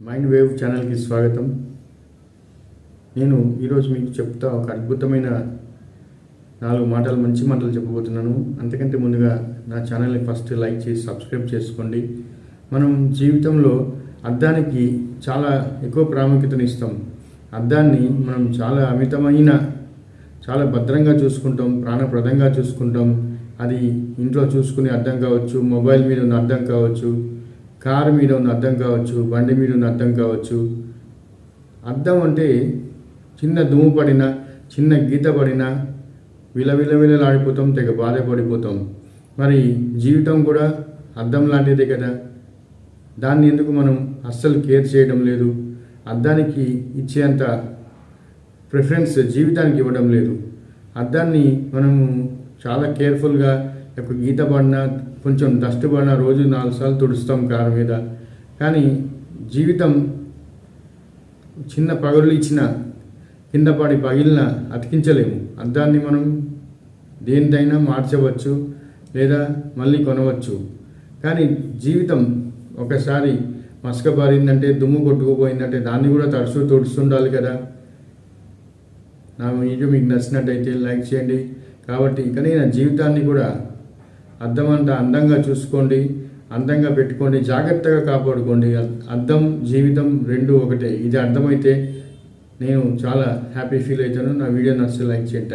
Mind wave ఛానల్కి స్వాగతం. నేను ఈరోజు మీకు చెప్తా ఒక అద్భుతమైన నాలుగు మాటలు మంచి మాటలు చెప్పబోతున్నాను. అంతకంటే ముందుగా నా ఛానల్ని ఫస్ట్ లైక్ చేసి సబ్స్క్రైబ్ చేసుకోండి. మనం జీవితంలో అద్దానికి చాలా ఎక్కువ ప్రాముఖ్యతను ఇస్తాం. అద్దాన్ని మనం చాలా అమితమైన చాలా భద్రంగా చూసుకుంటాం ప్రాణప్రదంగా చూసుకుంటాం. అది ఇంట్లో చూసుకునే అర్థం కావచ్చు మొబైల్ మీద ఉన్న అర్థం కావచ్చు కారు మీద ఉన్న అద్దం కావచ్చు బండి మీద ఉన్న అద్దం కావచ్చు. అద్దం అంటే చిన్న దుమ్ము పడిన చిన్న గీత పడిన విలవిలవిలలాడిపోతాం తెగ బాధపడిపోతాం. మరి జీవితం కూడా అద్దం లాంటిదే కదా. దాన్ని ఎందుకు మనం అస్సలు కేర్ చేయడం లేదు? అద్దానికి ఇచ్చేంత ప్రిఫరెన్స్ జీవితానికి ఇవ్వడం లేదు. అద్దాన్ని మనము చాలా కేర్ఫుల్గా ఇప్పుడు గీత పడినా కొంచెం డస్ట్ పడినా రోజు నాలుగు సార్లు తుడుస్తాం కారు మీద. కానీ జీవితం చిన్న పగలు ఇచ్చిన కింద పడి పగిలిన అతికించలేము. అద్దాన్ని మనం దేనిదైనా మార్చవచ్చు లేదా మళ్ళీ కొనవచ్చు. కానీ జీవితం ఒకసారి మసకబారిందంటే దుమ్ము కొట్టుకుపోయిందంటే దాన్ని కూడా తరచూ తుడుస్తుండాలి కదా. నా వీడియో మీకు నచ్చినట్టయితే లైక్ చేయండి. కాబట్టి ఇక నా జీవితాన్ని కూడా అద్దం అంతా అందంగా చూసుకోండి అందంగా పెట్టుకోండి జాగ్రత్తగా కాపాడుకోండి. అద్దం జీవితం రెండు ఒకటే. ఇది అర్థమైతే నేను చాలా హ్యాపీ ఫీల్ అవుతాను. నా వీడియో నచ్చితే లైక్ చేయండి.